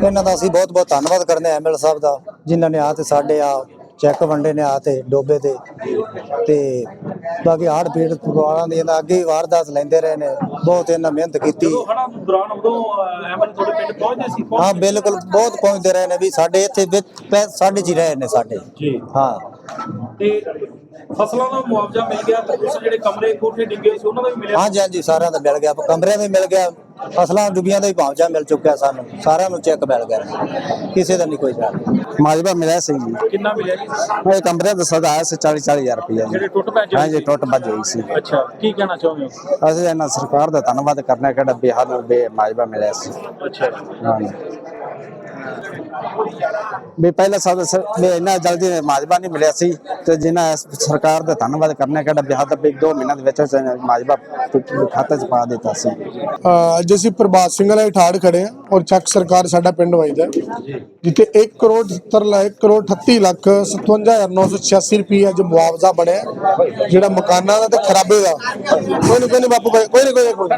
ਇਹਨਾਂ ਦਾ ਅਸੀਂ ਬਹੁਤ ਬਹੁਤ ਧੰਨਵਾਦ ਕਰਦੇ ਹਾਂ ਐਮਐਲ ਸਾਹਿਬ ਦਾ, ਜਿਨ੍ਹਾਂ ਨੇ ਆ ਤੇ ਸਾਡੇ ਆ ਚੈੱਕ ਵੰਡੇ ਨੇ ਆ ਤੇ ਡੋਬੇ ਤੇ। ਤੇ ਬਾਕੀ ਹਾੜ ਪੀੜ ਪਰਿਵਾਰਾਂ ਦੀ ਇਹਨਾਂ ਅੱਗੇ ਹੀ ਵਾਰਦਾਤ ਲੈਂਦੇ ਰਹੇ ਨੇ। ਬਹੁਤ ਇਹਨਾਂ ਮਿਹਨਤ ਕੀਤੀ। ਜਦੋਂ ਹੜਾ ਦੌਰਾਨ ਉਦੋਂ ਐਮਨ ਤੁਹਾਡੇ ਪਿੰਡ ਪਹੁੰਚਦੇ ਸੀ? ਹਾਂ ਬਿਲਕੁਲ ਬਹੁਤ ਪਹੁੰਚਦੇ ਰਹੇ ਨੇ ਵੀ ਸਾਡੇ ਇੱਥੇ ਵਿੱਚ ਪੈ- ਸਾਡੇ ਚ ਹੀ ਰਹੇ ਨੇ ਸਾਡੇ। ਜੀ। ਹਾਂ। ਤੇ ਫਸਲਾਂ ਦਾ ਮੁਆਵਜ਼ਾ ਮਿਲ ਗਿਆ ਤੇ ਉਸ ਜਿਹੜੇ ਕਮਰੇ ਕੋਠੇ ਡਿੱਗੇ ਸੀ ਉਹਨਾਂ ਦਾ ਵੀ ਮਿਲਿਆ? ਹਾਂਜੀ ਹਾਂਜੀ ਸਾਰਿਆਂ ਦਾ ਮਿਲ ਗਿਆ। ਕਮਰਿਆਂ ਦਾ ਵੀ ਮਿਲ ਗਿਆ ਫਸਲਾਂ ਡੁੱਬੀਆਂ ਦਾ ਵੀ ਮੁਆਵਜ਼ਾ ਮਿਲ ਚੁੱਕਿਆ ਸਾਨੂੰ। ਸਾਰਿਆਂ ਨੂੰ ਚੈੱਕ ਮਿਲ ਗਿਆ। ਕਿਸੇ ਦਾ ਨਹੀਂ ਕੋਈ ਜਾ ਮਾਜਬਾ ਮਿਲਿਆ ਸੀ ਜੀ। ਕਿੰਨਾ ਮਿਲਿਆ ਜੀ? ਇਹ ਕਮਰੇ ਦਾ ਸਦਾ ਆਇਆ ਸੀ 40 40000 ਰੁਪਏ ਜੀ। ਜਿਹੜੇ ਟੁੱਟ ਪੈ ਹਾਂ ਜੀ ਟੁੱਟ ਭੱਜ ਹੋਈ ਸੀ। ਅੱਛਾ ਕੀ ਕਹਿਣਾ ਚਾਹੁੰਦੇ ਹੋ ਅਸੀਂ ਇਹਨਾਂ ਸਰਕਾਰ ਦਾ ਧੰਨਵਾਦ ਕਰਨਾ ਕਿਹੜਾ ਬਿਹਾਰ ਨੂੰ ਬੇ ਮਾਜਬਾ ਮਿਲਿਆ ਸੀ। ਅੱਛਾ। ਹਾਂ ਜੀ। ਵੀ ਪਹਿਲਾਂ ਸਭ ਵੀ ਇੰਨਾ ਜਲਦੀ ਮਾਜਬਾ ਨਹੀਂ ਮਿਲਿਆ ਸੀ ਤੇ ਜਿਨ੍ਹਾਂ ਸਰਕਾਰ ਦਾ ਧੰਨਵਾਦ ਕਰਨਾ ਕਿਹੜਾ ਬਿਹਾਰ ਦਾ ਵੀ 2 ਮਹੀਨਿਆਂ ਦੇ ਵਿੱਚ ਮਾਜਬਾ ਖਾਤੇ 'ਚ ਪਾ ਦਿੱਤਾ ਸੀ। ਅੱਜ ਅਸੀਂ ਪ੍ਰਭਾਤ ਸਿੰਘ ਵਾਲੇ ਠਾੜ ਖੜੇ ਆ ਔਰ ਚੱਕ ਸਰਕਾਰ ਸਾਡਾ ਪਿੰਡ ਵਜਦਾ ਜਿੱਥੇ 1 ਕਰੋੜ 70 ਲੱਖ 1 ਕਰੋੜ 38 ਲੱਖ 57986 ਰੁਪਏ ਅੱਜ ਮੁਆਵਜ਼ਾ ਬਣਿਆ ਜਿਹੜਾ ਮਕਾਨਾਂ ਦਾ ਤੇ ਖਰਾਬੇ ਦਾ। ਕੋਈ ਨਹੀਂ ਕੋਈ ਨਹੀਂ ਬਾਪੂ, ਕੋਈ ਨਹੀਂ ਕੋਈ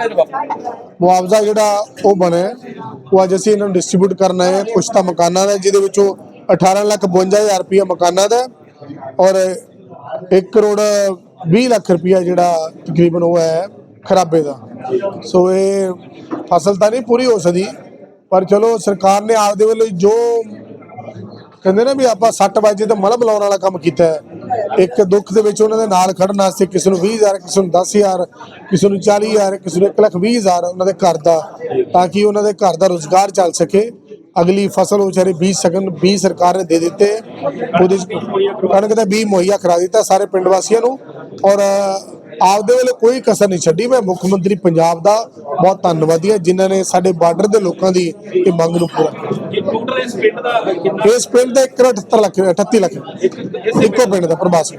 ਮੁਆਵਜ਼ਾ ਜਿਹੜਾ ਉਹ ਬਣਿਆ ਉਹ ਅੱਜ ਅਸੀਂ ਇਹਨਾਂ ਨੂੰ ਡਿਸਟ੍ਰੀਬਿਊਟ ਕਰਨਾ ਹੈ। ਕੁਛ ਤਾਂ ਮਕਾਨਾਂ ਦਾ ਜਿਹਦੇ ਵਿੱਚੋਂ 18 ਲੱਖ 52000 ਰੁਪਏ ਮਕਾਨਾਂ ਦਾ ਔਰ 1 ਕਰੋੜ 20 ਲੱਖ ਰੁਪਏ ਜਿਹੜਾ ਤਕਰੀਬਨ ਉਹ ਹੈ ਖਰਾਬੇ ਦਾ। ਸੋ ਇਹ ਫਸਲ ਤਾਂ ਨਹੀਂ ਪੂਰੀ ਹੋ ਸਕਦੀ ਪਰ ਚਲੋ ਸਰਕਾਰ ਨੇ ਆਪਦੇ ਵੱਲੋਂ ਜੋ ਕਹਿੰਦੇ ਨੇ ਵੀ ਆਪਾਂ 60 ਵਜੇ ਤੇ ਮਲਮ ਲਾਉਣ ਵਾਲਾ ਕੰਮ ਕੀਤਾ ਹੈ। ਇੱਕ ਦੁੱਖ ਦੇ ਵਿੱਚ ਉਹਨਾਂ ਦੇ ਨਾਲ ਖੜਨ ਵਾਸਤੇ ਕਿਸੇ ਨੂੰ 20000 ਕਿਸੇ ਨੂੰ 10000 ਕਿਸੇ ਨੂੰ 40000 ਕਿਸੇ ਨੂੰ 1 ਲੱਖ 20000 ਉਹਨਾਂ ਦੇ ਘਰ ਦਾ, ਤਾਂ ਕਿ ਉਹਨਾਂ ਦੇ ਘਰ ਦਾ ਰੋਜ਼ਗਾਰ ਚੱਲ ਸਕੇ। ਅਗਲੀ ਫਸਲ ਉਹ ਵਿਚਾਰੇ ਬੀਜ ਸਕਣ, ਬੀਜ ਸਰਕਾਰ ਨੇ ਦੇ ਦਿੱਤੇ। ਉਹਦੇ 'ਚ ਕਣਕ ਦਾ ਬੀਜ ਮੁਹੱਈਆ ਕਰਾ ਦਿੱਤਾ ਸਾਰੇ ਪਿੰਡ ਵਾਸੀਆਂ ਨੂੰ। ਔਰ ਆਪਦੇ ਵੱਲੋਂ ਕੋਈ ਕਸਰ ਨਹੀਂ ਛੱਡੀ। ਮੈਂ ਮੁੱਖ ਮੰਤਰੀ ਪੰਜਾਬ ਦਾ ਬਹੁਤ ਧੰਨਵਾਦੀ ਹਾਂ ਜਿਨ੍ਹਾਂ ਨੇ ਸਾਡੇ ਬਾਰਡਰ ਦੇ ਲੋਕਾਂ ਦੀ ਇਹ ਮੰਗ ਨੂੰ ਪੂਰਾ ਕੀਤਾ। ਇਸ ਪਿੰਡ ਦਾ ਕਿੰਨਾ ਇਸ ਪਿੰਡ ਦਾ 1 ਕਰੋੜ 78 ਲੱਖ 38 ਲੱਖ। ਇੱਕ ਪਿੰਡ ਦਾ ਪ੍ਰਭਾਸ